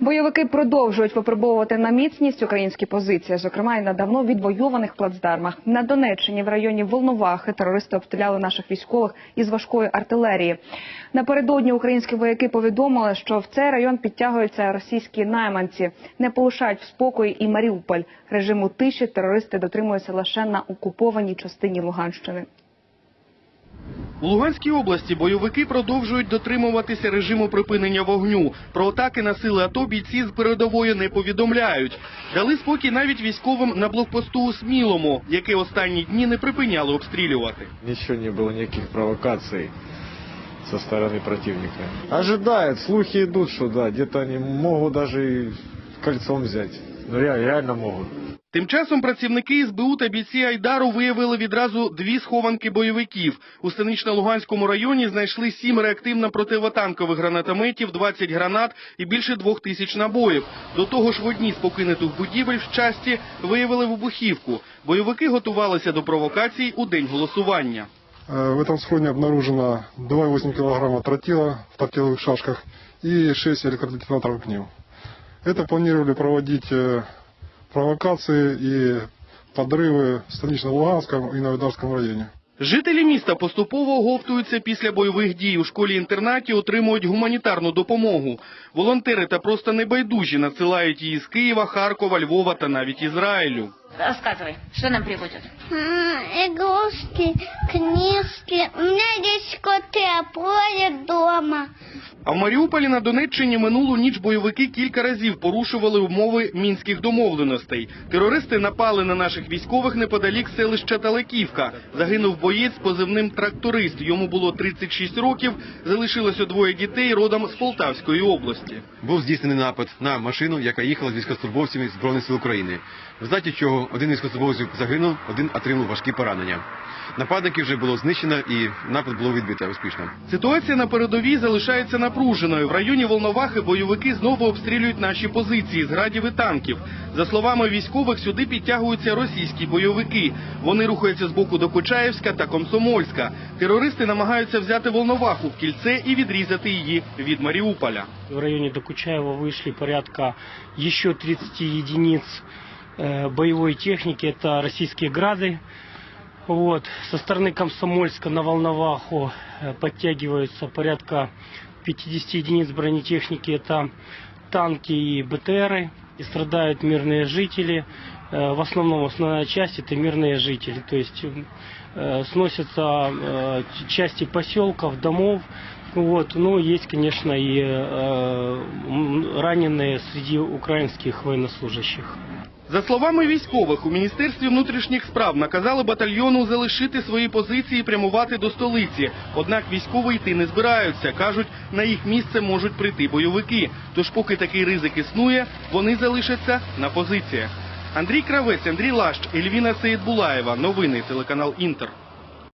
Бойовики продовжують випробовувати на міцність українські позиції, зокрема і на давно відвойованих плацдармах. На Донеччині в районі Волновахи терористи обстріляли наших військових із важкої артилерії. Напередодні українські вояки повідомили, що в цей район підтягуються російські найманці. Не полишають в спокої і Маріуполь. Режиму тиші терористи дотримуються лише на окупованій частині Луганщини. У Луганській області бойовики продовжують дотримуватися режиму припинення вогню. Про атаки на сили АТО бійці з передової не повідомляють. Дали спокій навіть військовим на блокпосту у Смілому, яке останні дні не припиняли обстрілювати. Ничего не было, никаких провокаций со стороны противника. Ожидают, слухи идут, что да, где-то они могут даже и кольцом взять. Ну, реально, реально могут. Тим часом працівники СБУ та бійці Айдару виявили відразу дві схованки бойовиків. У Станично-Луганському районі знайшли сім реактивно-противотанкових гранатометів, 20 гранат і більше двох тисяч набоїв. До того ж, в одній з покинутих будівель в часті виявили вибухівку. Бойовики готувалися до провокацій у день голосування. Э, В этом схроне обнаружено 2,8 килограмма тротила в тротиловых шашках и 6 электродетонаторов ГНИУ. Это планировали проводить э, провокации и подрывы в Станично-Луганском и Новодарском районе. Жителі міста поступово оговтуються після бойових дій. У школі-інтернаті отримують гуманітарну допомогу. Волонтери та просто небайдужі надсилають її з Києва, Харкова, Львова та навіть Ізраїлю. Рассказывай, что нам приводят? Игрушки, книжки. У меня есть коты, а плавают дома. А в Маріуполі на Донеччині минулу ніч бойовики кілька разів порушували умови мінських домовленостей. Терористи напали на наших військових неподалік селища Талеківка. Загинув боєць з позивним тракторист. Йому було 36 років. Залишилося двоє дітей родом з Полтавської області. був здійснений напад на машину, яка їхала з військовослужбовцями Збройних сил України. В результаті чого один військовослужбовців загинув, один отримав важкі поранення. Нападників вже було знищено і напад було відбито успішно. Ситуація на передовій залишається напруженою. В районі Волновахи бойовики знову обстрілюють наші позиції з градів і танків. За словами військових, сюди підтягуються російські бойовики. Вони рухаються з боку до Почаївська та Комсомольська. Терористи намагаються взяти Волноваху в кільце і відрізати її від Маріуполя. В районе Докучаева вышли порядка еще 30 единиц э, боевой техники. Это российские грады. Вот. Со стороны Комсомольска на Волноваху э, подтягиваются порядка 50 единиц бронетехники. Это танки и БТРы. И страдают мирные жители. Э, В основном основная часть это мирные жители. То есть э, сносятся э, части поселков, домов. Вот. Ну, есть, конечно, и э, раненые среди украинских военнослужащих. За словами військових, у міністерстві внутрішніх справ наказали батальйону залишити свої позиції і прямувати до столиці. Однак військові йти не збираються. кажуть, на їх місце можуть прийти бойовики. Тож, поки такий ризик існує, вони залишаться на позиціях. Андрій Кравець, Андрій Лащ, Ельвіна Сеїдбулаєва. Новини телеканал Інтер.